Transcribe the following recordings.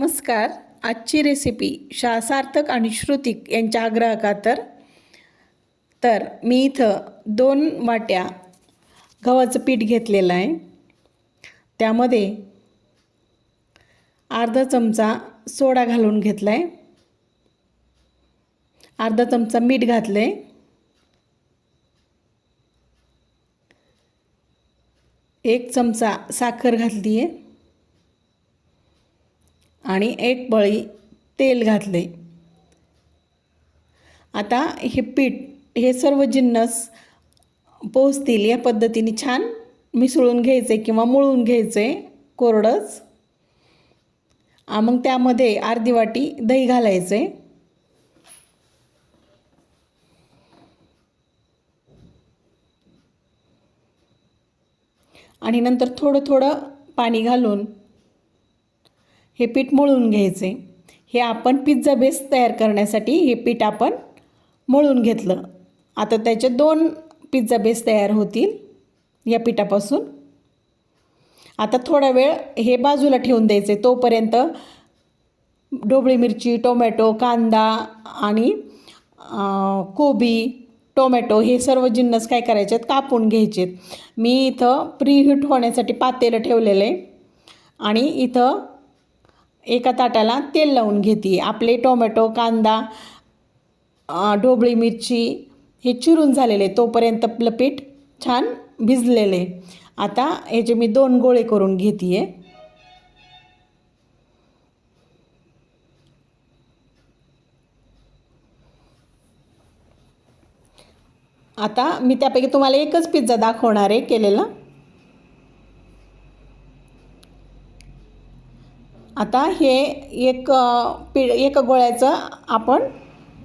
नमस्कार. आजची रेसिपी शा सार्थक आणि श्रुतिक यांच्या आग्रहखातर तर. मी इथं दोन वाट्या गव्हाचं पीठ घेतलेलं आहे. त्यामध्ये अर्धा चमचा सोडा घालून घेतला आहे अर्धा चमचा मीठ घातलं आहे एक चमचा साखर घातली आहे आणि एक बळी तेल घातले आता हे पीठ हे सर्व जिन्नस पोचतील या पद्धतीने छान मिसळून घ्यायचे किंवा मळून घ्यायचे कोरडंच. मग त्यामध्ये अर्धी वाटी दही घालायचे. आणि नंतर थोडं थोडं पाणी घालून हे पीठ मळून घ्यायचे. हे आपण पिझ्झा बेस तयार करण्यासाठी हे पीठ आपण मळून घेतलं. आता त्याचे दोन पिझ्झा बेस तयार होतील या पिठापासून. आता थोडा वेळ हे बाजूला ठेवून द्यायचे. तोपर्यंत ढोबळी मिरची टोमॅटो कांदा आणि कोबी टोमॅटो हे सर्व जिन्नस काय करायचे आहेत? कापून घ्यायचे मी इथं प्रीहीट होण्यासाठी पातेलं ठेवलेलं आहे. आणि इथं एका ताटाला तेल लावून घेते. आपले टोमॅटो कांदा ढोबळी मिरची हे चिरून झालेले तोपर्यंत आपलं पीठ छान भिजलेले आता ह्याचे मी दोन गोळे करून घेते आहे आता मी त्यापैकी तुम्हाला एकच पिझ्झा दाखवणार आहे केलेला. आता हे एक पीठ एक गोळ्याचं आपण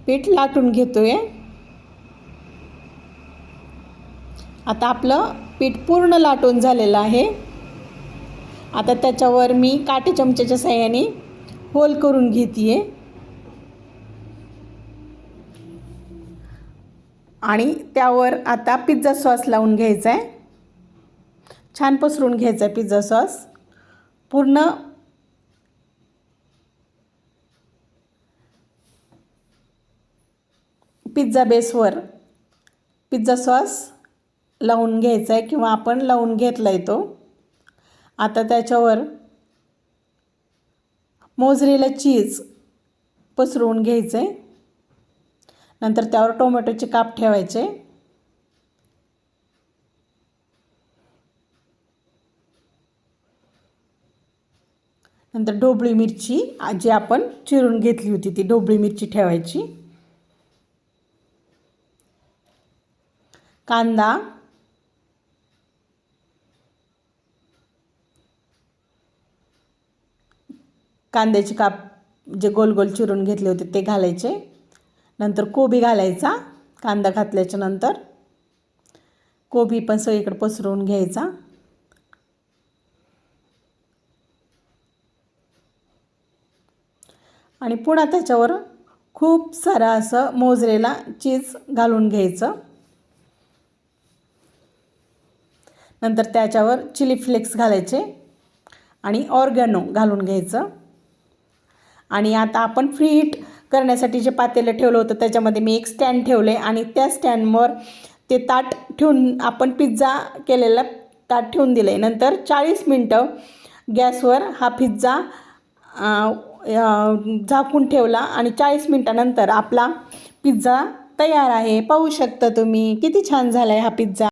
पीठ लाटून घेतो आहे आता आपलं पीठ पूर्ण लाटून झालेलं आहे. आता त्याच्यावर मी काटे चमच्याच्या साह्याने होल करून घेते आहे आणि त्यावर आता पिझ्झा सॉस लावून घ्यायचा आहे छान पसरून घ्यायचा आहे पिझ्झा सॉस. पूर्ण पिझ्झा बेसवर पिझ्झा सॉस लावून घ्यायचा आहे किंवा आपण लावून घेतला आहे तो. आता त्याच्यावर मोजरेला चीज पसरवून घ्यायचं आहे नंतर त्यावर टोमॅटोचे काप ठेवायचे. नंतर ढोबळी मिरची जी आपण चिरून घेतली होती ती ढोबळी मिरची ठेवायची. कांदा. कांद्याचे काप जे गोल गोल चिरून घेतले होते ते घालायचे. नंतर कोबी घालायचा कांदा घातल्याच्या नंतर. कोबी पण सगळीकडे पसरवून घ्यायचा. आणि पुन्हा त्याच्यावर खूप सारं असं मोजरेला चीज घालून घ्यायचं. नंतर त्याच्यावर चिली फ्लेक्स घालायचे आणि ऑर्गॅनो घालून घ्यायचं. आणि आता आपण फ्री करण्यासाठी जे पातेलं ठेवलं होतं त्याच्यामध्ये मी एक स्टँड ठेवले आणि त्या स्टँडवर ते ताट ठेवून आपण पिझ्झा केलेला ताट ठेवून दिलं आहे नंतर चाळीस मिनटं गॅसवर हा पिझ्झा झाकून ठेवला आणि चाळीस मिनटानंतर आपला पिझ्झा तयार आहे. पाहू शकता तुम्ही किती छान झाला आहे हा पिझ्झा